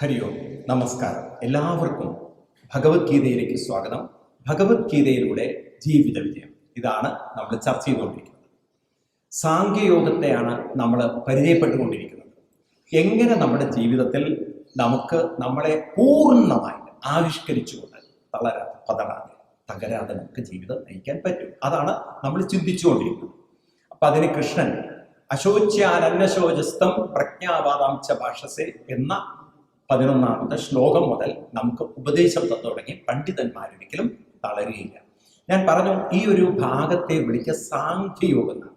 ഹരി ഓം നമസ്കാരം. എല്ലാവർക്കും ഭഗവത്ഗീതയിലേക്ക് സ്വാഗതം. ഭഗവത്ഗീതയിലൂടെ ജീവിത വിജയം. ഇതാണ് നമ്മൾ ചർച്ച ചെയ്തുകൊണ്ടിരിക്കുന്നത്. സാങ്കേയോഗത്തെയാണ് നമ്മൾ പരിചയപ്പെട്ടുകൊണ്ടിരിക്കുന്നത്. എങ്ങനെ നമ്മുടെ ജീവിതത്തിൽ നമുക്ക് നമ്മളെ പൂർണമായി ആവിഷ്കരിച്ചുകൊണ്ട് തളരാതെ പതറാതെ തകരാതെ നമുക്ക് ജീവിതം നയിക്കാൻ പറ്റും. അതാണ് നമ്മൾ ചിന്തിച്ചുകൊണ്ടിരിക്കുന്നത്. അപ്പൊ അതിന് കൃഷ്ണൻ അശോച്യാനന്നശോചസ്തം പ്രജ്ഞാവാദാം ച ഭാഷസെ എന്ന പതിനൊന്നാമത്തെ ശ്ലോകം മുതൽ നമുക്ക് ഉപദേശം തുടങ്ങി പണ്ഡിതന്മാരൊരിക്കലും തളരുകയില്ല. ഞാൻ പറഞ്ഞു ഈ ഒരു ഭാഗത്തെ വിളിച്ച സാഖ്യയോഗം എന്നാണ്.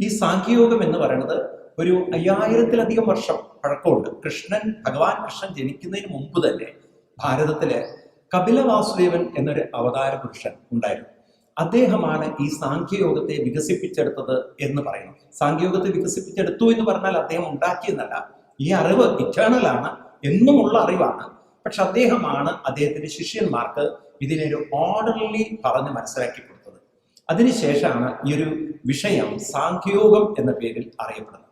ഈ സാഖ്യയോഗം എന്ന് പറയുന്നത് ഒരു അയ്യായിരത്തിലധികം വർഷം പഴക്കമുണ്ട്. കൃഷ്ണൻ ഭഗവാൻ കൃഷ്ണൻ ജനിക്കുന്നതിന് മുമ്പ് തന്നെ ഭാരതത്തിലെ കപില വാസുദേവൻ എന്നൊരു അവതാര പുരുഷൻ ഉണ്ടായിരുന്നു. അദ്ദേഹമാണ് ഈ സാഖ്യയോഗത്തെ വികസിപ്പിച്ചെടുത്തത് എന്ന് പറയുന്നു. സാഖ്യയോഗത്തെ വികസിപ്പിച്ചെടുത്തു എന്ന് പറഞ്ഞാൽ അദ്ദേഹം ഉണ്ടാക്കിയെന്നല്ല. ഈ അറിവ് ഇറ്റേണൽ ആണ്. എന്നുമുള്ള അറിവാണ്. പക്ഷെ അദ്ദേഹമാണ് അദ്ദേഹത്തിന്റെ ശിഷ്യന്മാർക്ക് ഇതിനൊരു ഓർഡർലി പറഞ്ഞ് മനസ്സിലാക്കി കൊടുത്തത്. അതിനുശേഷമാണ് ഈ ഒരു വിഷയം സാഖ്യയോഗം എന്ന പേരിൽ അറിയപ്പെടുന്നത്.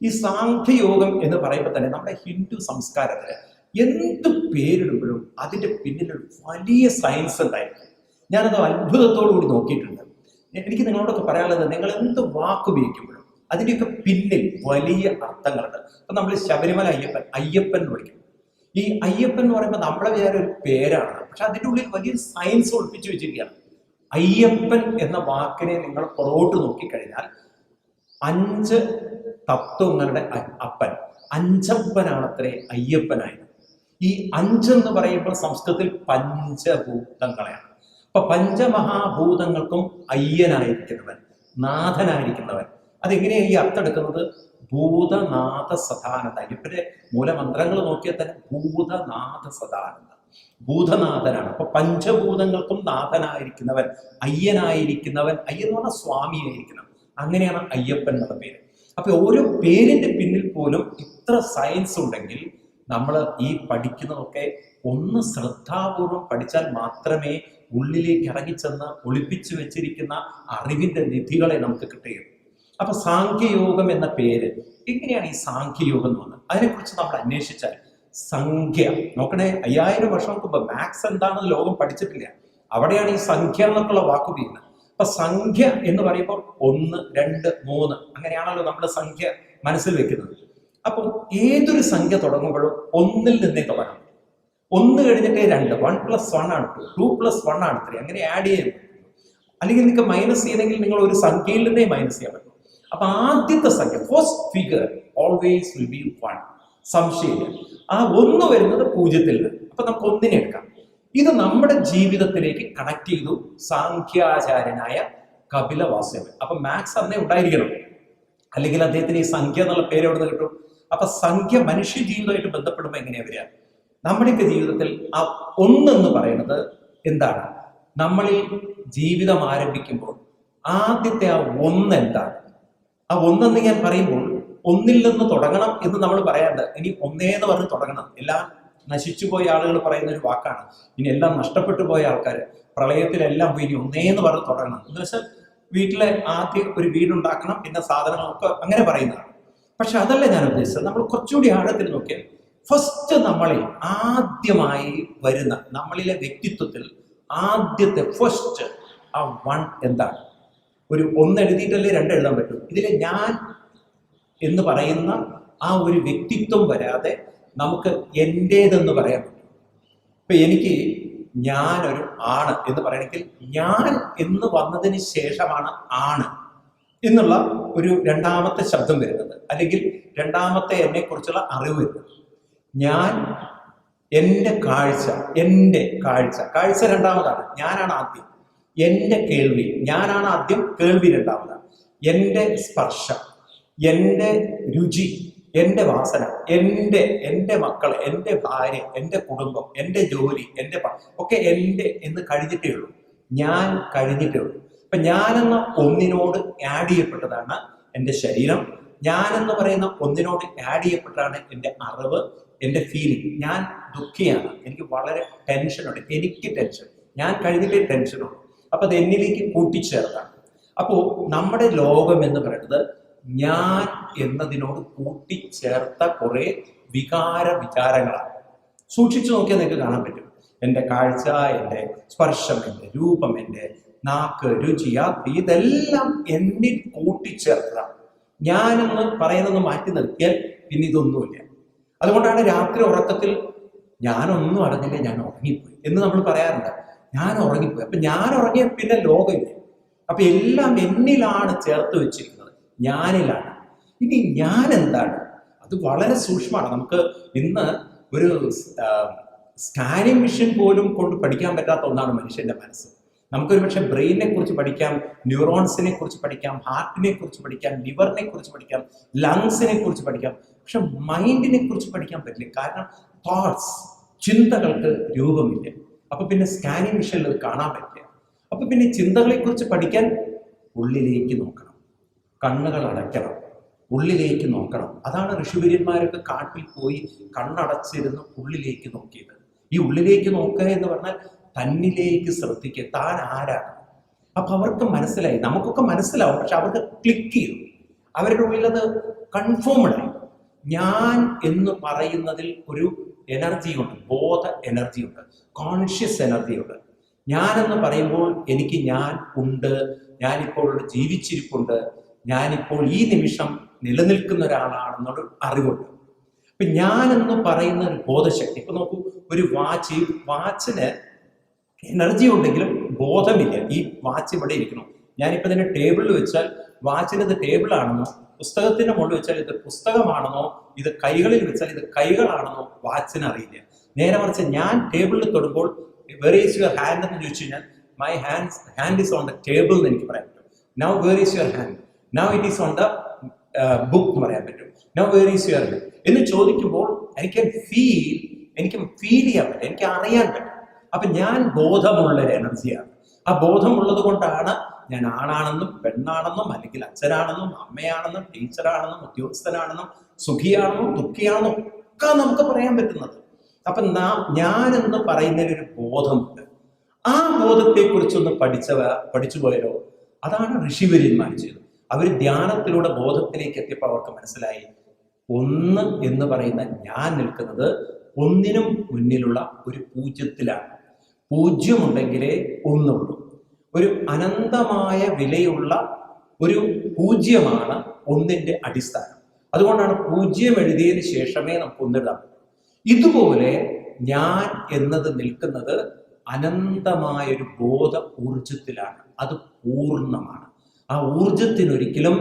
ഈ സാഖ്യയോഗം എന്ന് പറയുമ്പോൾ തന്നെ നമ്മുടെ ഹിന്ദു സംസ്കാരത്തിന് എന്ത് പേരിടുമ്പോഴും അതിന്റെ പിന്നിലൊരു വലിയ സയൻസ് ഉണ്ടായിരുന്നു ഞാനത് അത്ഭുതത്തോടു കൂടി നോക്കിയിട്ടുണ്ട്. എനിക്ക് നിങ്ങളോടൊക്കെ പറയാനുള്ളത് നിങ്ങൾ എന്ത് വാക്ക് ഉപയോഗിക്കുമ്പോഴും അതിന്റെയൊക്കെ പിന്നിൽ വലിയ അർത്ഥങ്ങളുണ്ട്. അപ്പൊ നമ്മൾ ശബരിമല അയ്യപ്പൻ അയ്യപ്പൻ എന്ന് വിളിക്കും. ഈ അയ്യപ്പൻ എന്ന് പറയുമ്പോൾ നമ്മളെ വിചാരം ഒരു പേരാണ്. പക്ഷെ അതിന്റെ ഉള്ളിൽ വലിയൊരു സയൻസ് ഒളിപ്പിച്ചു വെച്ചിരിക്കുകയാണ്. അയ്യപ്പൻ എന്ന വാക്കിനെ നിങ്ങൾ പുറകോട്ട് നോക്കിക്കഴിഞ്ഞാൽ അഞ്ച് തത്വങ്ങളുടെ അപ്പൻ അഞ്ചപ്പനാണ് അത്രേ അയ്യപ്പനായത്. ഈ അഞ്ചെന്ന് പറയുമ്പോൾ സംസ്കൃതത്തിൽ പഞ്ചഭൂതങ്ങളെയാണ്. അപ്പൊ പഞ്ചമഹാഭൂതങ്ങൾക്കും അയ്യനായിരിക്കുന്നവൻ നാഥനായിരിക്കുന്നവൻ അതെങ്ങനെയാണ് ഈ അർത്ഥം എടുക്കുന്നത് ഭൂതനാഥ സദാനന്ദ അയ്യപ്പന്റെ മൂലമന്ത്രങ്ങൾ നോക്കിയാൽ തന്നെ ഭൂതനാഥ സദാനന്ദ ഭൂതനാഥനാണ്. അപ്പൊ പഞ്ചഭൂതങ്ങൾക്കും നാഥനായിരിക്കുന്നവൻ അയ്യനായിരിക്കുന്നവൻ അയ്യൻ എന്ന് പറഞ്ഞാൽ സ്വാമിയായിരിക്കണം. അങ്ങനെയാണ് അയ്യപ്പൻ എന്നുള്ള പേര്. അപ്പൊ ഓരോ പേരിന്റെ പിന്നിൽ പോലും ഇത്ര സയൻസ് ഉണ്ടെങ്കിൽ നമ്മൾ ഈ പഠിക്കുന്നതൊക്കെ ഒന്ന് ശ്രദ്ധാപൂർവം പഠിച്ചാൽ മാത്രമേ ഉള്ളിലേക്ക് ഇറങ്ങിച്ചെന്ന് ഒളിപ്പിച്ചു വെച്ചിരിക്കുന്ന അറിവിന്റെ നിധികളെ നമുക്ക് കിട്ടുകയുള്ളൂ. അപ്പൊ സാഖ്യയോഗം എന്ന പേര് എങ്ങനെയാണ് ഈ സാഖ്യയോഗം എന്ന് വന്നത് അതിനെക്കുറിച്ച് നമ്മൾ അന്വേഷിച്ചാൽ സംഖ്യ. നോക്കണേ അയ്യായിരം വർഷം മുമ്പ് മാത്സ് എന്താണെന്ന് ലോകം പഠിച്ചിട്ടില്ല. അവിടെയാണ് ഈ സംഖ്യ എന്നൊക്കെയുള്ള വാക്ക് ഉപയോഗിക്കുന്നത്. അപ്പൊ സംഖ്യ എന്ന് പറയുമ്പോൾ ഒന്ന് രണ്ട് മൂന്ന് അങ്ങനെയാണല്ലോ നമ്മുടെ സംഖ്യ മനസ്സിൽ വെക്കുന്നത്. അപ്പം ഏതൊരു സംഖ്യ തുടങ്ങുമ്പോഴും ഒന്നിൽ നിന്നേ തുടങ്ങണം ഒന്ന് കഴിഞ്ഞിട്ടേ രണ്ട് വൺ പ്ലസ് വൺ ആണ് ടു ടു പ്ലസ് വൺ ആണ് ത്രീ അങ്ങനെ ആഡ് ചെയ്യാൻ പറ്റും. അല്ലെങ്കിൽ നിങ്ങൾക്ക് മൈനസ് ചെയ്യണമെങ്കിൽ നിങ്ങൾ ഒരു സംഖ്യയിൽ നിന്നേ മൈനസ് ചെയ്യാൻ പറ്റും. അപ്പൊ ആദ്യത്തെ സംഖ്യ first figure always will be one സംശയമില്ല. ആ ഒന്ന് വരുന്നത് പൂജ്യത്തിൽ നിന്ന്. അപ്പൊ നമുക്ക് ഒന്നിനെ എടുക്കാം. ഇത് നമ്മുടെ ജീവിതത്തിലേക്ക് കണക്ട് ചെയ്തു സാഖ്യാചാര്യനായ കപില വാസുദേവൻ അപ്പൊ മാത്സ് അന്നേ ഉണ്ടായിരിക്കണം. അല്ലെങ്കിൽ അദ്ദേഹത്തിന് ഈ സംഖ്യ എന്നുള്ള പേര് എവിടെ നിന്ന് കിട്ടും? അപ്പൊ സംഖ്യ മനുഷ്യ ജീവിതമായിട്ട് ബന്ധപ്പെടുമ്പോൾ എങ്ങനെയാ വരിക? നമ്മുടെയൊക്കെ ജീവിതത്തിൽ ആ ഒന്നെന്ന് പറയുന്നത് എന്താണ്? നമ്മളിൽ ജീവിതം ആരംഭിക്കുമ്പോൾ ആദ്യത്തെ ആ ഒന്ന് എന്താണ്? ആ ഒന്നെന്ന് ഞാൻ പറയുമ്പോൾ ഒന്നിൽ നിന്ന് തുടങ്ങണം എന്ന് നമ്മൾ പറയാണ്ട് ഇനി ഒന്നേന്ന് പറഞ്ഞ് തുടങ്ങണം. എല്ലാം നശിച്ചു പോയ ആളുകൾ പറയുന്ന ഒരു വാക്കാണ്. ഇനി എല്ലാം നഷ്ടപ്പെട്ടു പോയ ആൾക്കാർ പ്രളയത്തിലെല്ലാം പോയി ഇനി ഒന്നേന്ന് പറഞ്ഞ് തുടങ്ങണം. എന്ന് വെച്ചാൽ വീട്ടിലെ ആദ്യം ഒരു വീടുണ്ടാക്കണം പിന്നെ സാധനങ്ങളൊക്കെ അങ്ങനെ പറയുന്നതാണ്. പക്ഷെ അതല്ല ഞാൻ ഉദ്ദേശിച്ചത്. നമ്മൾ കുറച്ചുകൂടി ആഴത്തിൽ നോക്കിയാൽ ഫസ്റ്റ് നമ്മളിൽ ആദ്യമായി വരുന്ന നമ്മളിലെ വ്യക്തിത്വത്തിൽ ആദ്യത്തെ ഫസ്റ്റ് ആ വൺ എന്താണ്? ഒരു ഒന്ന് എഴുതിയിട്ടല്ലേ രണ്ട് എഴുതാൻ പറ്റും. ഇതിൽ ഞാൻ എന്ന് പറയുന്ന ആ ഒരു വ്യക്തിത്വം വരാതെ നമുക്ക് എന്റേതെന്ന് പറയാൻ പറ്റും. ഇപ്പൊ എനിക്ക് ഞാനൊരു ആണ് എന്ന് പറയണമെങ്കിൽ ഞാൻ എന്ന് വന്നതിന് ശേഷമാണ് ആണ് എന്നുള്ള ഒരു രണ്ടാമത്തെ ശബ്ദം വരുന്നത്. അല്ലെങ്കിൽ രണ്ടാമത്തെ എന്നെ കുറിച്ചുള്ള അറിവ് വരുന്നത്. ഞാൻ എന്റെ കാഴ്ച എന്റെ കാഴ്ച. കാഴ്ച രണ്ടാമതാണ്. ഞാനാണ് ആദ്യം. എന്റെ കേൾവി. ഞാനാണ് ആദ്യം കേൾവി രണ്ടാമതാണ് എന്റെ സ്പർശം എന്റെ രുചി എന്റെ വാസന എന്റെ എന്റെ മക്കൾ എന്റെ ഭാര്യ എന്റെ കുടുംബം എന്റെ ജോലി എന്റെ ഒക്കെ എന്റെ എന്ന് കഴിഞ്ഞിട്ടേ ഉള്ളൂ. ഞാൻ കഴിഞ്ഞിട്ടേ ഉള്ളൂ. അപ്പൊ ഞാനെന്ന ഒന്നിനോട് ആഡ് ചെയ്യപ്പെട്ടതാണ് എന്റെ ശരീരം. ഞാൻ എന്ന് പറയുന്ന ഒന്നിനോട് ആഡ് ചെയ്യപ്പെട്ടതാണ് എന്റെ അറിവ് എന്റെ ഫീലിംഗ് ഞാൻ ദുഃഖിയാണ്. എനിക്ക് വളരെ ടെൻഷനുണ്ട് എനിക്ക് ടെൻഷൻ ഞാൻ കഴിഞ്ഞിട്ടേ ടെൻഷനുള്ളൂ അപ്പൊ അത് എന്നിലേക്ക് കൂട്ടിച്ചേർത്താണ്. അപ്പോൾ നമ്മുടെ ലോകം എന്ന് പറയുന്നത് ഞാൻ എന്നതിനോട് കൂട്ടിച്ചേർത്ത കുറെ വികാര വിചാരങ്ങളാണ്. സൂക്ഷിച്ചു നോക്കിയാൽ നിങ്ങൾക്ക് കാണാൻ പറ്റും. എന്റെ കാഴ്ച എന്റെ സ്പർശം എന്റെ രൂപം എന്റെ നാക്ക് രുചി യാത്ര ഇതെല്ലാം എന്നിൽ കൂട്ടിച്ചേർത്തതാണ്. ഞാനെന്ന് പറയുന്നത് മാറ്റി നിർത്തിയാൽ പിന്നെ ഇതൊന്നുമില്ല. അതുകൊണ്ടാണ് രാത്രി ഉറക്കത്തിൽ ഞാനൊന്നും അറിഞ്ഞില്ല ഞാൻ ഉറങ്ങിപ്പോയി. എന്ന് നമ്മൾ പറയാറുണ്ട്. ഞാൻ ഉറങ്ങിപ്പോയി. അപ്പൊ ഞാൻ ഉറങ്ങിയ പിന്നെ ലോകമില്ല. അപ്പൊ എല്ലാം എന്നിലാണ് ചേർത്ത് വെച്ചിരിക്കുന്നത്. ഞാനിലാണ്. ഇനി ഞാൻ എന്താണ്? അത് വളരെ സൂക്ഷ്മമാണ്. നമുക്ക് ഇന്ന് ഒരു സ്കാനിങ് മെഷീൻ പോലും കൊണ്ട് പഠിക്കാൻ പറ്റാത്ത ഒന്നാണ് മനുഷ്യന്റെ മനസ്സ്. നമുക്കൊരു പക്ഷെ ബ്രെയിനെ കുറിച്ച് പഠിക്കാം ന്യൂറോൺസിനെ കുറിച്ച് പഠിക്കാം ഹാർട്ടിനെ കുറിച്ച് പഠിക്കാം ലിവറിനെ കുറിച്ച് പഠിക്കാം ലങ്സിനെ കുറിച്ച് പഠിക്കാം. പക്ഷെ മൈൻഡിനെ കുറിച്ച് പഠിക്കാൻ പറ്റില്ല. കാരണം തോട്ട്സ് ചിന്തകൾക്ക് രൂപമില്ല. അപ്പൊ പിന്നെ സ്കാനിങ് മെഷീനിൽ അത് കാണാൻ പറ്റില്ല. അപ്പൊ പിന്നെ ചിന്തകളെ കുറിച്ച് പഠിക്കാൻ ഉള്ളിലേക്ക് നോക്കണം. കണ്ണുകൾ അടയ്ക്കണം. ഉള്ളിലേക്ക് നോക്കണം. അതാണ് ഋഷിവര്യന്മാരൊക്കെ കാട്ടിൽ പോയി കണ്ണടച്ചിരുന്ന് ഉള്ളിലേക്ക് നോക്കിയത്. ഈ ഉള്ളിലേക്ക് നോക്കുക എന്ന് പറഞ്ഞാൽ തന്നിലേക്ക് ശ്രദ്ധിക്കുക. താൻ ആരാണ്? അപ്പൊ അവർക്ക് മനസ്സിലായി. നമുക്കൊക്കെ മനസ്സിലാവും. പക്ഷെ അവർക്ക് ക്ലിക്ക് ചെയ്തു. അവരുടെ ഉള്ളിൽ അത് കൺഫേംഡായി ഞാൻ എന്ന് പറയുന്നതിൽ ഒരു എനർജി ഉണ്ട് ബോധ എനർജി ഉണ്ട് കോൺഷ്യസ് എനർജി ഉണ്ട്. ഞാൻ എന്ന് പറയുമ്പോൾ എനിക്ക് ഞാൻ ഉണ്ട് ഞാനിപ്പോൾ ജീവിച്ചിരിപ്പുണ്ട് ഞാനിപ്പോൾ ഈ നിമിഷം നിലനിൽക്കുന്ന ഒരാളാണെന്നൊരു അറിവുണ്ട്. അപ്പൊ ഞാൻ എന്ന് പറയുന്ന ഒരു ബോധശക്തി ഇപ്പൊ നോക്കൂ ഒരു വാച്ച് വാച്ചിന് എനർജി ഉണ്ടെങ്കിലും ബോധമില്ല. ഈ വാച്ച് ഇവിടെ ഇരിക്കണം ഞാനിപ്പോ ഇതിനെ ടേബിളിൽ വെച്ചാൽ വാച്ചിന്റെ ആണെന്നോ പുസ്തകത്തിന്റെ മുകളിൽ വെച്ചാൽ ഇത് പുസ്തകമാണെന്നോ ഇത് കൈകളിൽ വെച്ചാൽ ഇത് കൈകളാണെന്നോ വാച്ചിന് അറിയില്ല. നേരെ മറിച്ച് ഞാൻ ടേബിളിൽ തൊടുമ്പോൾ വെർ ഈസ് യുവർ ഹാൻഡ് എന്ന് ചോദിച്ചു കഴിഞ്ഞാൽ my hand hand is on the table എന്ന് എനിക്ക് പറയാൻ പറ്റും. Now where is your hand now it is on the book എന്ന് പറയാൻ പറ്റും. Now where is your hand എന്ന് ചോദിക്കുമ്പോൾ ഐ ക്യാൻ ഫീൽ എനിക്ക് ഫീൽ ചെയ്യാൻ പറ്റും. എനിക്ക് അറിയാൻ പറ്റും. അപ്പൊ ഞാൻ ബോധമുള്ള ഒരു എനർജിയാണ് ആ ബോധമുള്ളത് കൊണ്ടാണ് ഞാൻ ആണാണെന്നും പെണ്ണാണെന്നും അല്ലെങ്കിൽ അച്ഛനാണെന്നും അമ്മയാണെന്നും ടീച്ചറാണെന്നും ഉദ്യോഗസ്ഥനാണെന്നും സുഖിയാണെന്നും ദുഃഖിയാണെന്നും ഒക്കെ നമുക്ക് പറയാൻ പറ്റുന്നത്. അപ്പൊ നാം ഞാൻ എന്ന് പറയുന്നതിൽ ഒരു ബോധമുണ്ട്. ആ ബോധത്തെക്കുറിച്ചൊന്ന് പഠിച്ചവ പഠിച്ചു പോയാലോ അതാണ് ഋഷിവര്യന്മാർ ചെയ്തത്. അവർ ധ്യാനത്തിലൂടെ ബോധത്തിലേക്ക് എത്തിയപ്പോൾ അവർക്ക് മനസ്സിലായി. ഒന്ന് എന്ന് പറയുന്ന ഞാൻ നിൽക്കുന്നത് ഒന്നിനും മുന്നിലുള്ള ഒരു പൂജ്യത്തിലാണ്. പൂജ്യമുണ്ടെങ്കിലേ ഒന്നുള്ളൂ. ഒരു അനന്തമായ വിലയുള്ള ഒരു പൂജ്യമാണ് ഒന്നിന്റെ അടിസ്ഥാനം. അതുകൊണ്ടാണ് പൂജ്യം എഴുതിയതിന് ശേഷമേ നമുക്ക് ഒന്നിടാം ഇതുപോലെ ഞാൻ എന്നത് നിൽക്കുന്നത് അനന്തമായ ഒരു ബോധ ഊർജത്തിലാണ് അത് പൂർണമാണ്. ആ ഊർജത്തിനൊരിക്കലും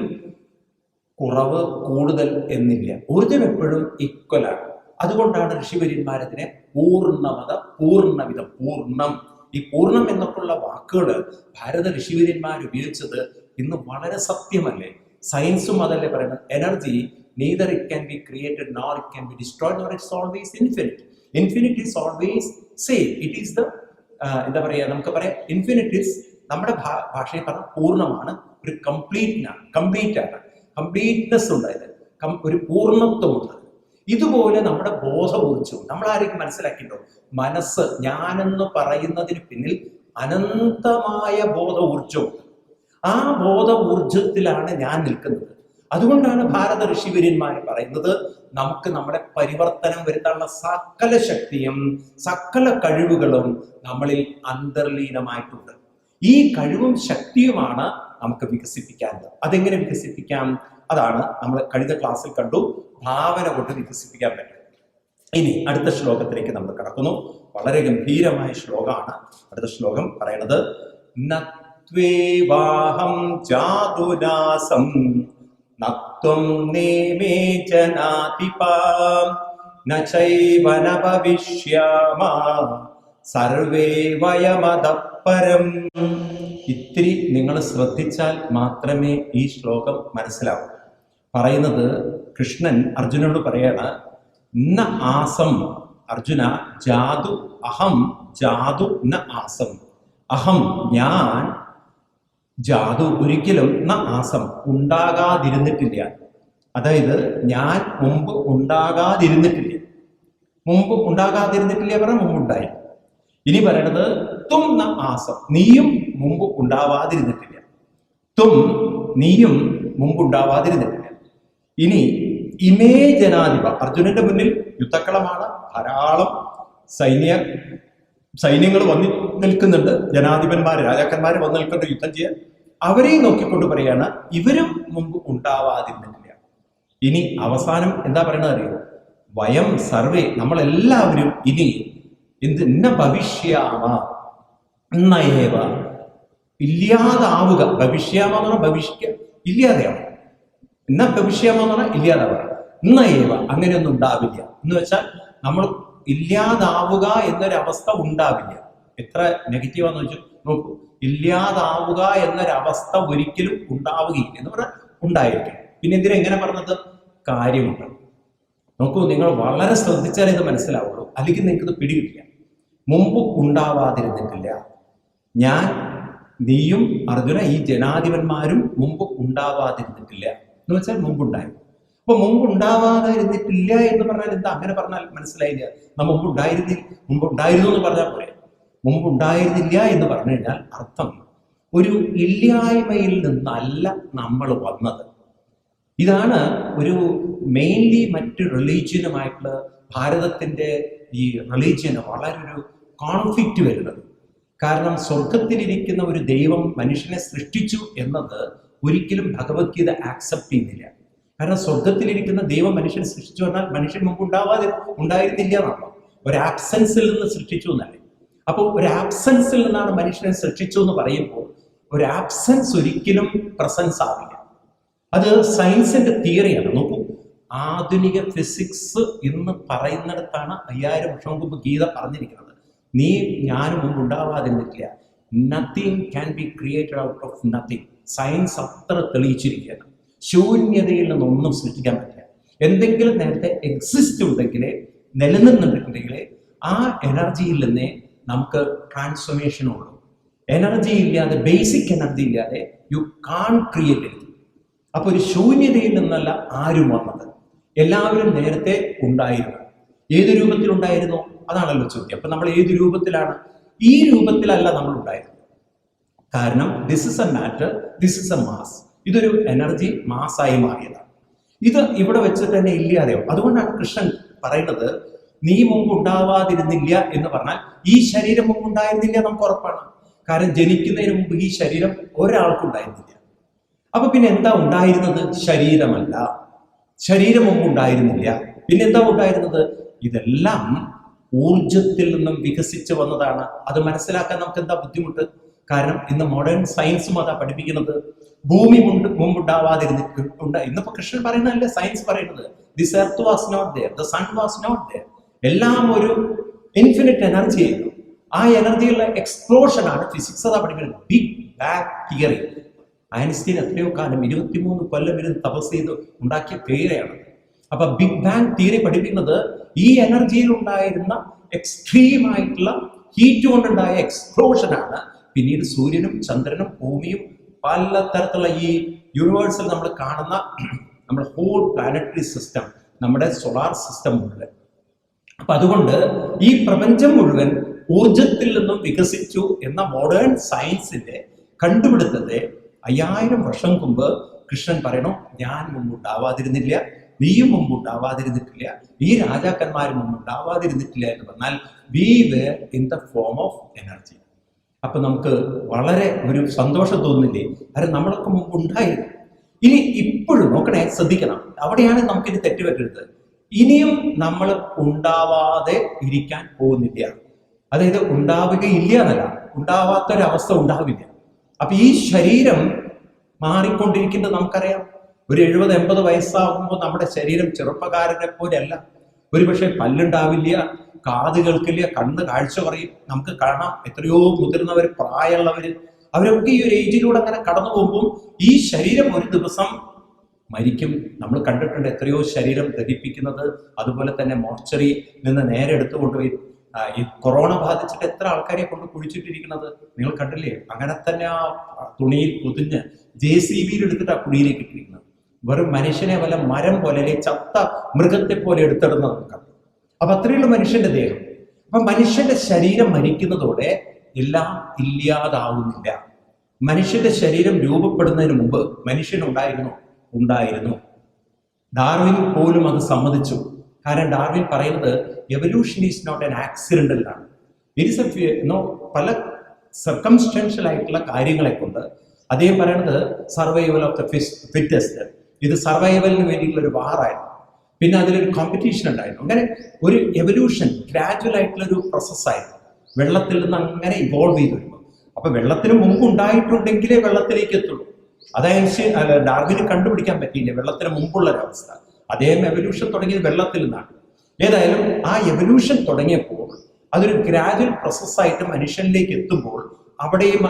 കുറവ് കൂടുതൽ എന്നില്ല. ഊർജം എപ്പോഴും ഈക്വലാണ് അതുകൊണ്ടാണ് ഋഷിവര്യന്മാരതിനെ പൂർണമത പൂർണവിധം പൂർണം ഈ പൂർണം എന്നൊക്കെയുള്ള വാക്കുകൾ ഭാരത ഋഷിവര്യന്മാർ ഉപയോഗിച്ചത് ഇന്ന് വളരെ സത്യമല്ലേ? സയൻസും അതല്ലേ പറയുന്നത്? Energy neither it can be created nor it can be destroyed nor always infinite infinite is always same it is the എന്താ പറയുക നമുക്ക് പറയാം ഇൻഫിനിറ്റ് ഈസ് നമ്മുടെ ഭാഷയിൽ പറഞ്ഞ പൂർണമാണ് ഒരു കംപ്ലീറ്റ് കംപ്ലീറ്റ് ആണ്. കംപ്ലീറ്റ്നെസ് ഉണ്ടായത് ഒരു പൂർണത്വമുണ്ട് ഇതുപോലെ നമ്മുടെ ബോധ ഊർജവും നമ്മൾ ആരെങ്കിലും മനസ്സിലാക്കിയിട്ടോ മനസ്സ് ഞാനെന്ന് പറയുന്നതിന് പിന്നിൽ അനന്തമായ ബോധ ഊർജം ആ ബോധ ഊർജത്തിലാണ് ഞാൻ നിൽക്കുന്നത്. അതുകൊണ്ടാണ് ഭാരത ഋഷിവര്യന്മാർ പറയുന്നത് നമുക്ക് നമ്മുടെ പരിവർത്തനം വരുത്താനുള്ള സകല ശക്തിയും സകല കഴിവുകളും നമ്മളിൽ അന്തർലീനമായിട്ടുണ്ട്. ഈ കഴിവും ശക്തിയുമാണ് നമുക്ക് വികസിപ്പിക്കാനുള്ളത്. അതെങ്ങനെ വികസിപ്പിക്കാം? അതാണ് നമ്മൾ കഴിഞ്ഞ ക്ലാസ്സിൽ കണ്ടു. ഭാവന കൊണ്ട് വികസിപ്പിക്കാൻ പറ്റും. ഇനി അടുത്ത ശ്ലോകത്തിലേക്ക് നമ്മൾ കടക്കുന്നു. വളരെ ഗംഭീരമായ ശ്ലോകമാണ് അടുത്ത ശ്ലോകം പറയണത് നത്വേവാഹം ജാതുനാസം നത്വം നേമേ ജനാതിപാം ന ചൈവ ന ഭവിഷ്യാമ സർവേ വയമതപ്പരം. ഇത്തിരി നിങ്ങൾ ശ്രദ്ധിച്ചാൽ മാത്രമേ ഈ ശ്ലോകം മനസ്സിലാവൂ. പറയുന്നത് കൃഷ്ണൻ അർജുനോട് പറയാണ് ന ആസം അർജുന ജാതു അഹം ജാതു ന ആസം. അഹം ഞാൻ ജാതു ഒരിക്കലും ന ആസം ഉണ്ടാകാതിരുന്നിട്ടില്ല. അതായത് ഞാൻ മുമ്പ് ഉണ്ടാകാതിരുന്നിട്ടില്ല. മുമ്പ് ഉണ്ടാകാതിരുന്നിട്ടില്ല പറഞ്ഞാൽ മുമ്പ് ഉണ്ടായി ഇനി പറയണത് തും ന ആസം നീയും മുമ്പ് ഉണ്ടാവാതിരുന്നിട്ടില്ല. തും നീയും മുമ്പ് ഉണ്ടാവാതിരുന്നിട്ടില്ല. ഇനി ഇമേ ജനാധിപ. അർജുനന്റെ മുന്നിൽ യുദ്ധക്കളമാണ്. ധാരാളം സൈന്യ സൈന്യങ്ങൾ വന്നി നിൽക്കുന്നുണ്ട്. ജനാധിപന്മാർ രാജാക്കന്മാർ വന്നു നിൽക്കേണ്ട യുദ്ധം ചെയ്യാൻ. അവരെയും നോക്കിക്കൊണ്ട് പറയാണ് ഇവരും മുമ്പ് ഉണ്ടാവാതിരുന്നില്ല ഇനി അവസാനം എന്താ പറയണത് അറിയോ വയം സർവേ നമ്മളെല്ലാവരും ഇനി എന്ത് ഇന്ന ഭവിഷ്യാമ നയേവ ഇല്ലാതാവുക. ഭവിഷ്യാമ എന്ന് പറഞ്ഞാൽ ഭവിഷ്യ ഇല്ലാതെയാവും എന്ന് പറഞ്ഞാൽ ഇല്ലാതാവുക. നയേവ അങ്ങനെയൊന്നും ഉണ്ടാവില്ല. എന്ന് വെച്ചാൽ നമ്മൾ ഇല്ലാതാവുക എന്നൊരവസ്ഥ ഉണ്ടാവില്ല. എത്ര നെഗറ്റീവാന്ന് വെച്ചു നോക്കൂ. ഇല്ലാതാവുക എന്നൊരവസ്ഥ ഒരിക്കലും ഉണ്ടാവുകയില്ല എന്ന് പറഞ്ഞാൽ ഉണ്ടായിരിക്കും. പിന്നെ എന്തിനാ എങ്ങനെ പറഞ്ഞത്? കാര്യമുണ്ട്. നോക്കൂ നിങ്ങൾ വളരെ ശ്രദ്ധിച്ചാലേ ഇത് മനസ്സിലാവുള്ളൂ. അല്ലെങ്കിൽ നിങ്ങൾക്ക് ഇത് പിടികിട്ടില്ല. മുമ്പ് ഉണ്ടാവാതിരുന്നിട്ടില്ല ഞാൻ നീയും അർജുന ഈ ജനാധിപന്മാരും മുമ്പ് ഉണ്ടാവാതിരുന്നിട്ടില്ല എന്ന് വെച്ചാൽ മുമ്പുണ്ടായി അപ്പൊ മുമ്പ് ഉണ്ടാവാതിരുന്നിട്ടില്ല എന്ന് പറഞ്ഞാൽ എന്താ? അങ്ങനെ പറഞ്ഞാൽ മനസ്സിലായില്ല. നമ്മൾ മുമ്പ് ഉണ്ടായിരുന്നില്ല മുമ്പ് ഉണ്ടായിരുന്നു എന്ന് പറഞ്ഞാൽ പോരെ. മുമ്പ് ഉണ്ടായിരുന്നില്ല എന്ന് പറഞ്ഞു കഴിഞ്ഞാൽ അർത്ഥം ഒരു ഇല്ലായ്മയിൽ നിന്നല്ല നമ്മൾ വന്നത്. ഇതാണ് ഒരു മെയിൻലി മറ്റ് റിലീജിയനുമായിട്ടുള്ള ഭാരതത്തിന്റെ ഈ റിലീജിയന് വളരെ ഒരു കോൺഫ്ലിക്റ്റ് വരുന്നത്. കാരണം സ്വർഗത്തിലിരിക്കുന്ന ഒരു ദൈവം മനുഷ്യനെ സൃഷ്ടിച്ചു എന്നത് ഒരിക്കലും ഭഗവത്ഗീത ആക്സെപ്റ്റ് ചെയ്യുന്നില്ല. കാരണം സ്വർഗത്തിലിരിക്കുന്ന ദൈവം മനുഷ്യൻ സൃഷ്ടിച്ചു എന്നാൽ മനുഷ്യൻ മുമ്പ് ഉണ്ടാവാതെ ഉണ്ടായിരുന്നില്ല എന്നാണ്. ഒരു ആബ്സെൻസിൽ നിന്ന് സൃഷ്ടിച്ചു എന്നല്ലേ. അപ്പോൾ ഒരു ആബ്സെൻസിൽ നിന്നാണ് മനുഷ്യനെ സൃഷ്ടിച്ചു എന്ന് പറയുമ്പോൾ ഒരു ആബ്സെൻസ് ഒരിക്കലും പ്രസൻസ് ആവില്ല. അത് സയൻസിന്റെ തിയറിയാണ് നോക്കൂ ആധുനിക ഫിസിക്സ് എന്ന് പറയുന്നിടത്താണ് അയ്യായിരം വർഷം മുമ്പ് ഗീത പറഞ്ഞിരിക്കുന്നത്. നീ ഞാനും മുമ്പ് ഉണ്ടാവാതിരുന്നില്ല nothing can be created out of nothing science അത്ര തെളിയിച്ചിരിക്കുകയാണ്. ശൂന്യതയിൽ നിന്നൊന്നും സൃഷ്ടിക്കാൻ പറ്റില്ല. എന്തെങ്കിലും നേരത്തെ എക്സിസ്റ്റ് ഉണ്ടെങ്കിലേ നിലനിന്നിട്ടുണ്ടെങ്കിലേ ആ എനർജിയിൽ നിന്നേ നമുക്ക് ട്രാൻസ്ഫോർമേഷൻ ഉള്ളൂ. എനർജി ഇല്ലാതെ ബേസിക് എനർജി ഇല്ലാതെ യു കാൺ ക്രിയേറ്റ് എനിത്തിങ് അപ്പൊ ഒരു ശൂന്യതയിൽ നിന്നല്ല ആരും വന്നത്. എല്ലാവരും നേരത്തെ ഉണ്ടായിരുന്നു. ഏത് രൂപത്തിലുണ്ടായിരുന്നു? അതാണല്ലോ ചോദ്യം. അപ്പൊ നമ്മൾ ഏത് രൂപത്തിലാണ്? ഈ രൂപത്തിലല്ല നമ്മൾ ഉണ്ടായിരുന്നത്. കാരണം this is a matter this is a mass ഇതൊരു എനർജി മാസായി മാറിയതാണ്. ഇത് ഇവിടെ വെച്ച് തന്നെ ഇല്ലാതെയോ അതുകൊണ്ടാണ് കൃഷ്ണൻ പറയുന്നത് നീ മുമ്പ് ഉണ്ടാവാതിരുന്നില്ല എന്ന് പറഞ്ഞാൽ ഈ ശരീരം മുമ്പ് ഉണ്ടായിരുന്നില്ല നമുക്ക് ഉറപ്പാണ്. കാരണം ജനിക്കുന്നതിന് മുമ്പ് ഈ ശരീരം ഒരാൾക്കും ഉണ്ടായിരുന്നില്ല അപ്പൊ പിന്നെ എന്താ ഉണ്ടായിരുന്നത്? ശരീരമല്ല. ശരീരം മുമ്പ് ഉണ്ടായിരുന്നില്ല. പിന്നെ എന്താ ഉണ്ടായിരുന്നത്? ഇതെല്ലാം ഊർജത്തിൽ നിന്നും വികസിച്ച് വന്നതാണ്. അത് മനസ്സിലാക്കാൻ നമുക്ക് എന്താ ബുദ്ധിമുട്ട്? കാരണം ഇന്ന് മോഡേൺ സയൻസും അതാ പഠിപ്പിക്കുന്നത്. ഭൂമി മുണ്ട് മുമ്പുണ്ടാവാതിരുന്നിട്ടുണ്ട് ഇന്നിപ്പോ കൃഷ്ണൻ പറയുന്നതല്ലേ? സയൻസ് പറയുന്നത്. This earth was not there the sun was not there എല്ലാം ഒരു ഇൻഫിനിറ്റ് എനർജി ആയിരുന്നു. ആ എനർജിയുള്ള എക്സ്പ്ലോഷൻ ആണ് ഫിസിക്സ് അതാ പഠിക്കുന്നത് ബിഗ് ബാങ് തിയറി ഐൻസ്റ്റീൻ എത്രയോ കാലം ഇരുപത്തിമൂന്ന് കൊല്ലം ഇരുന്ന് തപസ് ചെയ്ത് ഉണ്ടാക്കിയ പേരെയാണ്. അപ്പൊ ബിഗ് ബാങ് തിയറി പഠിപ്പിക്കുന്നത് ഈ എനർജിയിൽ ഉണ്ടായിരുന്ന എക്സ്ട്രീം ആയിട്ടുള്ള ഹീറ്റ് കൊണ്ടുണ്ടായ എക്സ്പ്ലോഷൻ ആണ്. പിന്നീട് സൂര്യനും ചന്ദ്രനും ഭൂമിയും പല തരത്തിലുള്ള ഈ യൂണിവേഴ്സിൽ നമ്മൾ കാണുന്ന നമ്മുടെ ഹോൾ പ്ലാനറ്ററി സിസ്റ്റം നമ്മുടെ സോളാർ സിസ്റ്റം മുഴുവൻ അപ്പൊ അതുകൊണ്ട് ഈ പ്രപഞ്ചം മുഴുവൻ ഊർജത്തിൽ നിന്നും വികസിച്ചു എന്ന മോഡേൺ സയൻസിന്റെ കണ്ടുപിടുത്തത്തെ അയ്യായിരം വർഷം മുമ്പ് കൃഷ്ണൻ പറയണു ഞാൻ മുമ്പുണ്ടാവാതിരുന്നില്ല നീയും മുമ്പുണ്ടാവാതിരുന്നിട്ടില്ല ഈ രാജാക്കന്മാരും മുമ്പുണ്ടാവാതിരുന്നിട്ടില്ല എന്ന് പറഞ്ഞാൽ we were in the form of energy അപ്പൊ നമുക്ക് വളരെ ഒരു സന്തോഷം തോന്നില്ലേ? കാരണം നമ്മളൊക്കെ മുമ്പ് ഉണ്ടായിരുന്നു. ഇനി ഇപ്പോഴും നോക്കണേ ശ്രദ്ധിക്കണം. അവിടെയാണ് നമുക്കിത് തെറ്റുപറ്റരുത്. ഇനിയും നമ്മൾ ഉണ്ടാവാതെ ഇരിക്കാൻ പോകുന്നില്ല. അതായത് ഉണ്ടാവുകയില്ല എന്നല്ല ഉണ്ടാവാത്തൊരവസ്ഥ ഉണ്ടാവില്ല. അപ്പൊ ഈ ശരീരം മാറിക്കൊണ്ടിരിക്കുന്നത് നമുക്കറിയാം. ഒരു എഴുപത് എൺപത് വയസ്സാകുമ്പോൾ നമ്മുടെ ശരീരം ചെറുപ്പക്കാരനെ പോലെയല്ല. ഒരുപക്ഷെ പല്ലുണ്ടാവില്ല കാത് കേൾക്കില്ല കണ്ണ് കാഴ്ച പറയും. നമുക്ക് കാണാം. എത്രയോ മുതിർന്നവർ പ്രായമുള്ളവർ അവരൊക്കെ ഈ ഒരു ഏജിലൂടെ അങ്ങനെ കടന്നു പോകുമ്പോൾ ഈ ശരീരം ഒരു ദിവസം മരിക്കും. നമ്മൾ കണ്ടിട്ടുണ്ട് എത്രയോ ശരീരം ദഹിപ്പിക്കുന്നത്. അതുപോലെ തന്നെ മോർച്ചറി നിന്ന് നേരെ എടുത്തു കൊണ്ടുപോയി. ഈ കൊറോണ ബാധിച്ചിട്ട് എത്ര ആൾക്കാരെ കൊണ്ട് കുഴിച്ചിട്ടിരിക്കുന്നത്? നിങ്ങൾ കണ്ടില്ലേ? അങ്ങനെ തന്നെ ആ തുണിയിൽ പൊതിഞ്ഞ് ജെ സി ബിയിൽ എടുത്തിട്ട് ആ കുഴിയിലേക്ക് ഇട്ടിരിക്കുന്നത്. വെറും മനുഷ്യനെ വല്ല മരം പോലെ അല്ലെങ്കിൽ ചത്ത മൃഗത്തെ പോലെ എടുത്തിടുന്നത്. അപ്പൊ അത്രയുള്ള മനുഷ്യന്റെ ദേഹം. അപ്പൊ മനുഷ്യന്റെ ശരീരം മരിക്കുന്നതോടെ എല്ലാം ഇല്ലാതാവുന്നില്ല. മനുഷ്യന്റെ ശരീരം രൂപപ്പെടുന്നതിന് മുമ്പ് മനുഷ്യൻ ഉണ്ടായിരുന്നു. ഉണ്ടായിരുന്നു ഡാർവിൻ പോലും അത് സമ്മതിച്ചു. കാരണം ഡാർവിൻ പറയുന്നത് evolution is not an accidental ആണ്. ഇറ്റ് ഇസ് എ നോ പല സർക്കംസ്റ്റൻഷ്യൽ ആയിട്ടുള്ള കാര്യങ്ങളെ കൊണ്ട് അദ്ദേഹം പറയുന്നത് സർവൈവൽ ഓഫ് ദ ഫിറ്റസ്റ്റ് ഇത് സർവൈവലിന് വേണ്ടിയിട്ടുള്ള ഒരു വാറായിരുന്നു പിന്നെ അതിലൊരു കോമ്പറ്റീഷൻ ഉണ്ടായിരുന്നു. അങ്ങനെ ഒരു എവല്യൂഷൻ ഗ്രാജുവൽ ആയിട്ടുള്ള ഒരു പ്രോസസ്സായിരുന്നു വെള്ളത്തിൽ നിന്ന് അങ്ങനെ ഇവോൾവ് ചെയ്ത് വരുമ്പോൾ. അപ്പൊ വെള്ളത്തിന് മുമ്പ് ഉണ്ടായിട്ടുണ്ടെങ്കിലേ വെള്ളത്തിലേക്ക് എത്തുള്ളൂ. അതായത് ഡാർവിന് കണ്ടുപിടിക്കാൻ പറ്റിയില്ല. വെള്ളത്തിന് മുമ്പുള്ള ഒരവസ്ഥ അദ്ദേഹം എവല്യൂഷൻ തുടങ്ങിയത് വെള്ളത്തിൽ നിന്നാണ്. ഏതായാലും ആ എവല്യൂഷൻ തുടങ്ങിയപ്പോൾ അതൊരു ഗ്രാജുവൽ പ്രോസസ്സായിട്ട് മനുഷ്യനിലേക്ക് എത്തുമ്പോൾ അവിടെയും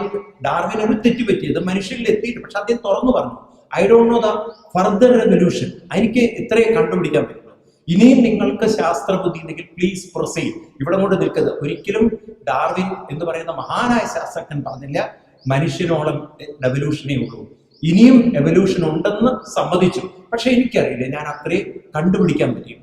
ഡാർവിൻ ഒരു തെറ്റ് പറ്റിയത് മനുഷ്യനിൽ എത്തിയിട്ട് പക്ഷെ അദ്ദേഹം തുറന്നു പറഞ്ഞു. I don't know the further revolution എനിക്ക് ഇത്രയും കണ്ടുപിടിക്കാൻ പറ്റുന്നു ഇനിയും നിങ്ങൾക്ക് ശാസ്ത്രബുദ്ധി ഉണ്ടെങ്കിൽ പ്ലീസ് പ്രൊസീഡ് ഇവിടെ കൊണ്ട് നിൽക്കരുത്. ഒരിക്കലും ഡാർവിൻ എന്ന് പറയുന്ന മഹാനായ ശാസ്ത്രജ്ഞൻ പറഞ്ഞില്ല മനുഷ്യനോളം എവല്യൂഷനേ ഉള്ളൂ. ഇനിയും എവല്യൂഷൻ ഉണ്ടെന്ന് സമ്മതിച്ചു. പക്ഷെ എനിക്കറിയില്ല ഞാൻ അത്രയും കണ്ടുപിടിക്കാൻ പറ്റിയു?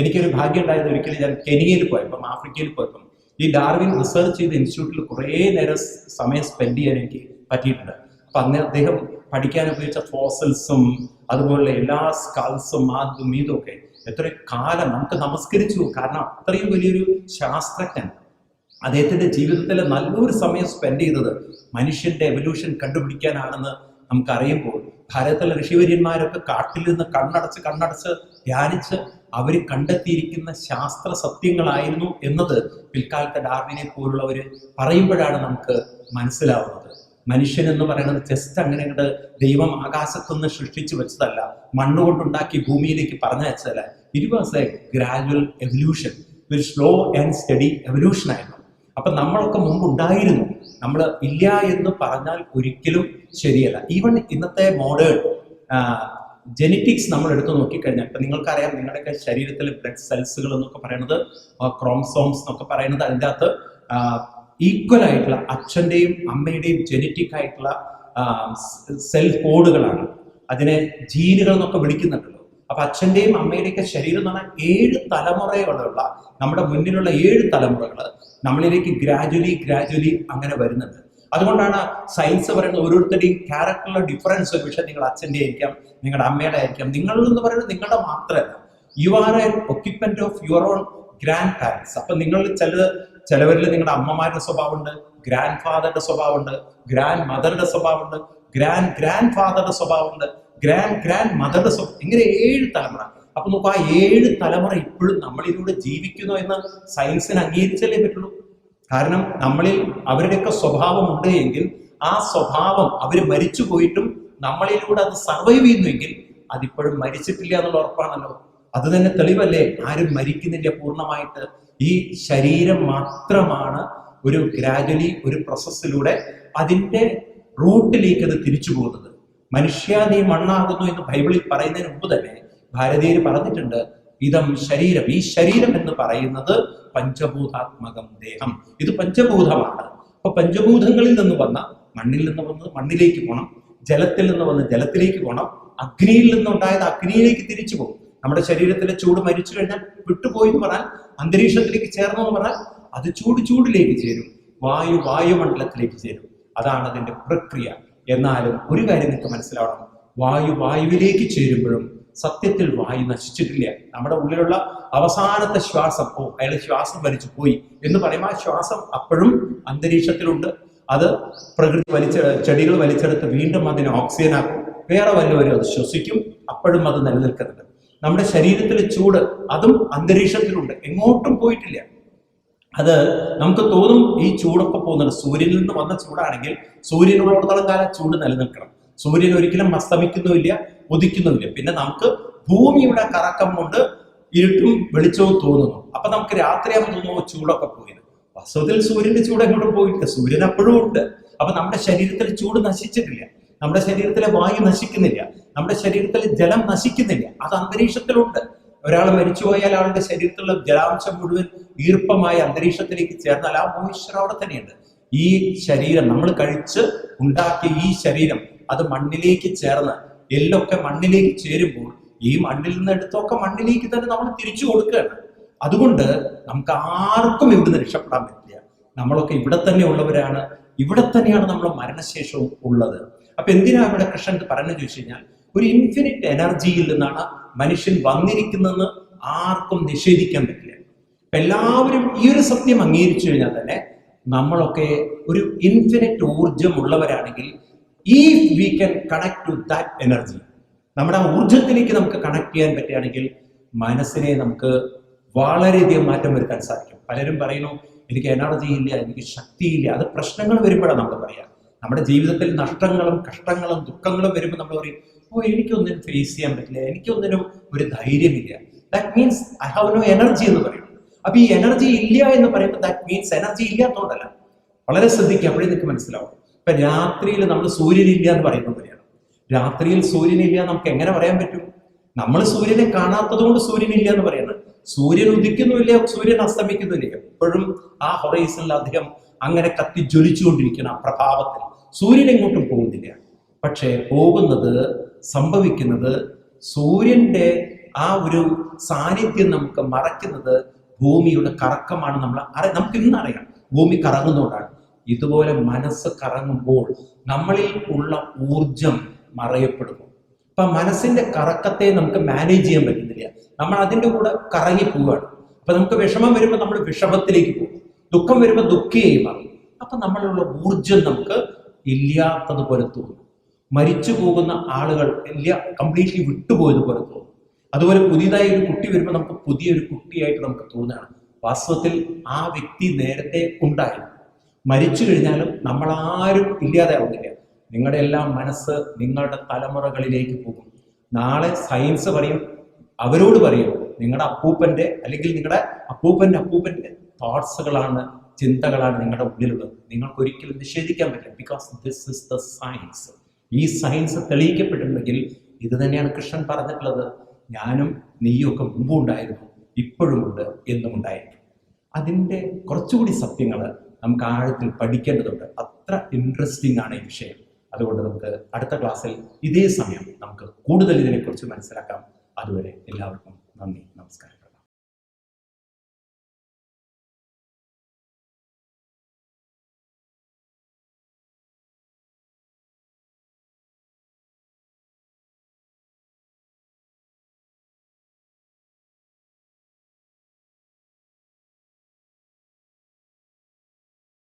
എനിക്കൊരു ഭാഗ്യം ഉണ്ടായത് ഒരിക്കലും ഞാൻ കെനിയയിൽ പോയപ്പം ആഫ്രിക്കയിൽ പോയപ്പം. ഈ ഡാർവിൻ റിസർച്ച് ചെയ്ത ഇൻസ്റ്റിറ്റ്യൂട്ടിൽ കുറേ നേരം സമയം സ്പെൻഡ് ചെയ്യാൻ എനിക്ക് പറ്റിയിട്ടുണ്ട്. അപ്പൊ അന്ന് അദ്ദേഹം പഠിക്കാൻ ഉപയോഗിച്ച ഫോസൽസും അതുപോലെ എല്ലാ സ്കൾസും അതും ഇതൊക്കെ എത്ര കാലം നമുക്ക് നമസ്കരിച്ചു. കാരണം അത്രയും വലിയൊരു ശാസ്ത്രജ്ഞൻ അദ്ദേഹത്തിന്റെ ജീവിതത്തിലെ നല്ലൊരു സമയം സ്പെൻഡ് ചെയ്തത് മനുഷ്യന്റെ എവല്യൂഷൻ കണ്ടുപിടിക്കാനാണെന്ന് നമുക്കറിയുമ്പോൾ ഭാരതത്തിലെ ഋഷിവര്യന്മാരൊക്കെ കാട്ടിൽ നിന്ന് കണ്ണടച്ച് കണ്ണടച്ച് ധ്യാനിച്ച് അവർ കണ്ടെത്തിയിരിക്കുന്ന ശാസ്ത്ര സത്യങ്ങളായിരുന്നു എന്നത് പിൽക്കാലത്തെ ഡാർവിനെ പോലുള്ളവർ പറയുമ്പോഴാണ് നമുക്ക് മനസ്സിലാവുന്നത്. മനുഷ്യൻ എന്ന് പറയുന്നത് ജസ്റ്റ് അങ്ങനെ അങ്ങോട്ട് ദൈവം ആകാശത്തുനിന്ന് സൃഷ്ടിച്ചു വെച്ചതല്ല. മണ്ണുകൊണ്ടുണ്ടാക്കി ഭൂമിയിലേക്ക് പറഞ്ഞു വെച്ചതല്ല. It was a gradual evolution ഒരു സ്ലോ ആൻഡ് സ്റ്റഡി എവല്യൂഷൻ ആയിരുന്നു. അപ്പൊ നമ്മളൊക്കെ മുമ്പ് ഉണ്ടായിരുന്നു. നമ്മൾ ഇല്ല എന്ന് പറഞ്ഞാൽ ഒരിക്കലും ശരിയല്ല. ഈവൻ ഇന്നത്തെ മോഡേൺ ജെനറ്റിക്സ് നമ്മൾ എടുത്തു നോക്കിക്കഴിഞ്ഞാൽ ഇപ്പൊ നിങ്ങൾക്കറിയാം നിങ്ങളുടെയൊക്കെ ശരീരത്തിലെ ബ്ലഡ് സെൽസുകൾ എന്നൊക്കെ പറയുന്നത് ക്രോംസോംസ് എന്നൊക്കെ പറയുന്നത് അതിന്റെ അകത്ത് ഈക്വൽ ആയിട്ടുള്ള അച്ഛന്റെയും അമ്മയുടെയും ജെനറ്റിക് ആയിട്ടുള്ള സെൽ കോഡുകളാണ് അതിനെ ജീനുകൾ എന്നൊക്കെ വിളിക്കുന്നുണ്ടല്ലോ. അപ്പൊ അച്ഛന്റെയും അമ്മയുടെയൊക്കെ ശരീരം എന്ന് പറഞ്ഞാൽ ഏഴ് തലമുറകളുള്ള നമ്മുടെ മുന്നിലുള്ള ഏഴ് തലമുറകൾ നമ്മളിലേക്ക് ഗ്രാജുവലി ഗ്രാജുവലി അങ്ങനെ വരുന്നുണ്ട്. അതുകൊണ്ടാണ് സയൻസ് പറയുന്നത് ഓരോരുത്തരുടെയും ക്യാരക്ടറിലെ ഡിഫറൻസ് പക്ഷേ നിങ്ങൾ അച്ഛന്റെ ആയിരിക്കാം നിങ്ങളുടെ അമ്മയുടെ ആയിരിക്കാം. നിങ്ങൾ എന്ന് പറയുന്നത് നിങ്ങളുടെ മാത്രമല്ല. You are a equipment of your own grandparents അപ്പൊ നിങ്ങൾ ചില ചിലവരിൽ നിങ്ങളുടെ അമ്മമാരുടെ സ്വഭാവമുണ്ട് ഗ്രാൻഡ് ഫാദറുടെ സ്വഭാവമുണ്ട് ഗ്രാൻഡ് മദറുടെ സ്വഭാവമുണ്ട് ഗ്രാൻഡ് ഗ്രാൻഡ് ഫാദറുടെ സ്വഭാവമുണ്ട് ഗ്രാൻഡ് ഗ്രാൻഡ് മദറിന്റെ സ്വഭാവം ഇങ്ങനെ ഏഴ് തലമുറ. അപ്പൊ നോക്കുക ആ ഏഴ് തലമുറ ഇപ്പോഴും നമ്മളിലൂടെ ജീവിക്കുന്നു എന്ന് സയൻസിന് അംഗീകരിച്ചല്ലേ പറ്റുള്ളൂ? കാരണം നമ്മളിൽ അവരുടെയൊക്കെ സ്വഭാവം ഉണ്ട് എങ്കിൽ ആ സ്വഭാവം അവർ മരിച്ചു പോയിട്ടും നമ്മളിലൂടെ അത് സർവൈവ് ചെയ്യുന്നുവെങ്കിൽ അതിപ്പോഴും മരിച്ചിട്ടില്ല എന്നുള്ള ഉറപ്പാണല്ലോ. അത് തന്നെ തെളിവല്ലേ? ആരും മരിക്കുന്നില്ല പൂർണമായിട്ട്. ഈ ശരീരം മാത്രമാണ് ഒരു ഗ്രാജുവലി ഒരു പ്രോസസ്സിലൂടെ അതിന്റെ റൂട്ടിലേക്ക് അത് തിരിച്ചു പോകുന്നത്. മനുഷ്യ നീ മണ്ണാകുന്നു എന്ന് ബൈബിളിൽ പറയുന്നതിന് മുമ്പ് തന്നെ ഭാരതീയർ പറഞ്ഞിട്ടുണ്ട് ഇതം ശരീരം. ഈ ശരീരം എന്ന് പറയുന്നത് പഞ്ചഭൂതാത്മകം ദേഹം. ഇത് പഞ്ചഭൂതമാണ്. അപ്പൊ പഞ്ചഭൂതങ്ങളിൽ നിന്ന് വന്ന മണ്ണിൽ നിന്ന് വന്ന് മണ്ണിലേക്ക് പോകണം ജലത്തിൽ നിന്ന് വന്ന് ജലത്തിലേക്ക് പോകണം അഗ്നിയിൽ നിന്നുണ്ടായത് അഗ്നിയിലേക്ക് തിരിച്ചു പോകും. നമ്മുടെ ശരീരത്തിലെ ചൂട് മരിച്ചു കഴിഞ്ഞാൽ വിട്ടുപോയി എന്ന് പറഞ്ഞാൽ അന്തരീക്ഷത്തിലേക്ക് ചേർന്നു എന്ന് പറഞ്ഞാൽ അത് ചൂട് ചൂടിലേക്ക് ചേരും. വായു വായുമണ്ഡലത്തിലേക്ക് ചേരും. അതാണ് അതിന്റെ പ്രക്രിയ. എന്നാലും ഒരു കാര്യം നിങ്ങൾക്ക് മനസ്സിലാവണം. വായു വായുവിലേക്ക് ചേരുമ്പോഴും സത്യത്തിൽ വായു നശിച്ചിട്ടില്ല. നമ്മുടെ ഉള്ളിലുള്ള അവസാനത്തെ ശ്വാസം ഓ അയാൾ ശ്വാസം വലിച്ചു പോയി എന്ന് പറയുമ്പോൾ ആ ശ്വാസം അപ്പോഴും അന്തരീക്ഷത്തിലുണ്ട്. അത് പ്രകൃതി വലിച്ച ചെടികൾ വലിച്ചെടുത്ത് വീണ്ടും അതിനെ ഓക്സിജൻ ആക്കും. വേറെ വല്ലവരും അത് ശ്വസിക്കും. അപ്പോഴും അത് നിലനിൽക്കുന്നുണ്ട്. നമ്മുടെ ശരീരത്തിലെ ചൂട് അതും അന്തരീക്ഷത്തിലുണ്ട്. എങ്ങോട്ടും പോയിട്ടില്ല. അത് നമുക്ക് തോന്നും ഈ ചൂടൊക്കെ പോകുന്നുണ്ട്. സൂര്യനിൽ നിന്ന് വന്ന ചൂടാണെങ്കിൽ സൂര്യനുള്ളിടത്തോളം കാലം ചൂട് നിലനിൽക്കണം. സൂര്യൻ ഒരിക്കലും അസ്തമിക്കുന്നുമില്ല ഉദിക്കുന്നുമില്ല. പിന്നെ നമുക്ക് ഭൂമിയുടെ കറക്കം കൊണ്ട് ഇരുട്ടും വെളിച്ചവും തോന്നുന്നു. അപ്പൊ നമുക്ക് രാത്രിയാകുമ്പോൾ തോന്നുന്നു ചൂടൊക്കെ പോയത് വാസ്തവത്തിൽ സൂര്യന്റെ ചൂട് എങ്ങോട്ടും പോയിട്ടില്ല. സൂര്യൻ അപ്പോഴും ഉണ്ട്. അപ്പൊ നമ്മുടെ ശരീരത്തിൽ ചൂട് നശിച്ചിട്ടില്ല. നമ്മുടെ ശരീരത്തിലെ വായു നശിക്കുന്നില്ല. നമ്മുടെ ശരീരത്തിലെ ജലം നശിക്കുന്നില്ല. അത് അന്തരീക്ഷത്തിലുണ്ട്. ഒരാൾ മരിച്ചുപോയാൽ ആളുടെ ശരീരത്തിലുള്ള ജലാംശം മുഴുവൻ ഈർപ്പമായ അന്തരീക്ഷത്തിലേക്ക് ചേർന്നാൽ ആ മോയിസ്ചർ അവിടെ തന്നെയുണ്ട്. ഈ ശരീരം നമ്മൾ കഴിച്ച് ഉണ്ടാക്കിയ ഈ ശരീരം അത് മണ്ണിലേക്ക് ചേർന്ന് എല്ലൊക്കെ മണ്ണിലേക്ക് ചേരുമ്പോൾ ഈ മണ്ണിൽ നിന്ന് എടുത്തൊക്കെ മണ്ണിലേക്ക് തന്നെ നമ്മൾ തിരിച്ചു കൊടുക്കുകയാണ്. അതുകൊണ്ട് നമുക്ക് ആർക്കും ഇവിടുന്ന് രക്ഷപ്പെടാൻ പറ്റില്ല. നമ്മളൊക്കെ ഇവിടെ തന്നെ ഉള്ളവരാണ്. ഇവിടെ തന്നെയാണ് നമ്മൾ മരണശേഷവും ഉള്ളത്. അപ്പൊ എന്തിനാ ഇവിടെ കൃഷ്ണൻ പറഞ്ഞു ചോദിച്ചു കഴിഞ്ഞാൽ ഒരു ഇൻഫിനിറ്റ് എനർജിയിൽ നിന്നാണ് മനുഷ്യൻ വന്നിരിക്കുന്നതെന്ന് ആർക്കും നിഷേധിക്കാൻ പറ്റില്ല. അപ്പൊ എല്ലാവരും ഈ ഒരു സത്യം അംഗീകരിച്ചു കഴിഞ്ഞാൽ തന്നെ നമ്മളൊക്കെ ഒരു ഇൻഫിനിറ്റ് ഊർജം ഉള്ളവരാണെങ്കിൽ ഈ we can connect to that energy നമ്മുടെ ആ ഊർജത്തിലേക്ക് നമുക്ക് കണക്ട് ചെയ്യാൻ പറ്റുകയാണെങ്കിൽ മനസ്സിനെ നമുക്ക് വളരെയധികം മാറ്റം വരുത്താൻ സാധിക്കും. പലരും പറയുന്നു എനിക്ക് എനർജി ഇല്ല എനിക്ക് ശക്തിയില്ല. അത് പ്രശ്നങ്ങൾ വരുമ്പോഴാണ് നമ്മൾ പറയാം. നമ്മുടെ ജീവിതത്തിൽ നഷ്ടങ്ങളും കഷ്ടങ്ങളും ദുഃഖങ്ങളും വരുമ്പോൾ നമ്മൾ പറയും ഓ എനിക്കൊന്നിനും ഫേസ് ചെയ്യാൻ പറ്റില്ല എനിക്കൊന്നിനും ഒരു ധൈര്യമില്ല. That means I have no energy എന്ന് പറയും. അപ്പൊ ഈ എനർജി ഇല്ല എന്ന് പറയുമ്പോൾ ദാറ്റ് മീൻസ് എനർജി ഇല്ലാത്തതുകൊണ്ടല്ല വളരെ ശ്രദ്ധിക്കുക അപ്പോഴേ നിങ്ങൾക്ക് മനസ്സിലാവും. ഇപ്പൊ രാത്രിയിൽ നമ്മൾ സൂര്യനില്ല എന്ന് പറയുന്നത് പോലെയാണ്. രാത്രിയിൽ സൂര്യനില്ല നമുക്ക് എങ്ങനെ പറയാൻ പറ്റും? നമ്മൾ സൂര്യനെ കാണാത്തത് കൊണ്ട് സൂര്യനില്ല എന്ന് പറയുന്നത് സൂര്യൻ ഉദിക്കുന്നുമില്ല സൂര്യൻ അസ്തമിക്കുന്നില്ല എപ്പോഴും ആ ഹൊറൈസണിൽ അധികം അങ്ങനെ കത്തി ജ്വലിച്ചുകൊണ്ടിരിക്കുന്ന ആ പ്രഭാവത്തിൽ. സൂര്യൻ എങ്ങോട്ടും പോകുന്നില്ല. പക്ഷേ പോകുന്നത് സംഭവിക്കുന്നത് സൂര്യന്റെ ആ ഒരു സാന്നിധ്യം നമുക്ക് മറയ്ക്കുന്നത് ഭൂമിയുടെ കറക്കമാണ് നമ്മൾ അറി നമുക്ക് ഇന്നറിയാം ഭൂമി കറങ്ങുന്നതുകൊണ്ടാണ് ഇതുപോലെ മനസ്സ് കറങ്ങുമ്പോൾ നമ്മളിൽ ഉള്ള ഊർജം മറയപ്പെടുന്നു. അപ്പൊ മനസ്സിന്റെ കറക്കത്തെ നമുക്ക് മാനേജ് ചെയ്യാൻ പറ്റുന്നില്ല. നമ്മൾ അതിന്റെ കൂടെ കറങ്ങി പോവുകയാണ്. അപ്പൊ നമുക്ക് വിഷമം വരുമ്പോൾ നമ്മൾ വിഷമത്തിലേക്ക് പോകും. ദുഃഖം വരുമ്പോൾ ദുഃഖിയായി മാറും അപ്പൊ നമ്മളിലുള്ള ഊർജം നമുക്ക് ഇല്ലാത്തതുപോലെ തോന്നും. മരിച്ചു പോകുന്ന ആളുകൾ ഇല്ല കംപ്ലീറ്റ്ലി വിട്ടുപോയതുപോലെ തോന്നും. അതുപോലെ പുതിയതായി ഒരു കുട്ടി വരുമ്പോൾ നമുക്ക് പുതിയൊരു കുട്ടിയായിട്ട് നമുക്ക് തോന്നുകയാണ് വാസ്തവത്തിൽ ആ വ്യക്തി നേരത്തെ ഉണ്ടായി മരിച്ചു കഴിഞ്ഞാലും നമ്മളാരും ഇല്ലാതാവുന്നില്ല. നിങ്ങളുടെ എല്ലാം മനസ്സ് നിങ്ങളുടെ തലമുറകളിലേക്ക് പോകും. നാളെ സയൻസ് പറയും അവരോട് പറയും നിങ്ങളുടെ അപ്പൂപ്പന്റെ അല്ലെങ്കിൽ നിങ്ങളുടെ അപ്പൂപ്പന്റെ അപ്പൂപ്പന്റെ തോട്ട്സുകളാണ് ചിന്തകളാണ് നിങ്ങളുടെ ഉള്ളിലുള്ളത്. നിങ്ങൾക്ക് ഒരിക്കലും നിഷേധിക്കാൻ പറ്റില്ല. Because this is the science ഈ സയൻസ് തെളിയിക്കപ്പെട്ടിട്ടുണ്ടെങ്കിൽ ഇത് തന്നെയാണ് കൃഷ്ണൻ പറഞ്ഞിട്ടുള്ളത്. ഞാനും നീയും ഒക്കെ മുമ്പും ഉണ്ടായിരുന്നു ഇപ്പോഴുമുണ്ട് എന്നും ഉണ്ടായിരിക്കും. അതിന്റെ കുറച്ചുകൂടി സത്യങ്ങൾ നമുക്ക് ആഴത്തിൽ പഠിക്കേണ്ടതുണ്ട്. അത്ര ഇൻട്രസ്റ്റിംഗ് ആണ് ഈ വിഷയം. അതുകൊണ്ട് നമുക്ക് അടുത്ത ക്ലാസ്സിൽ ഇതേ സമയം നമുക്ക് കൂടുതൽ ഇതിനെക്കുറിച്ച് മനസ്സിലാക്കാം. അതുവരെ എല്ലാവർക്കും നന്ദി നമസ്കാരം.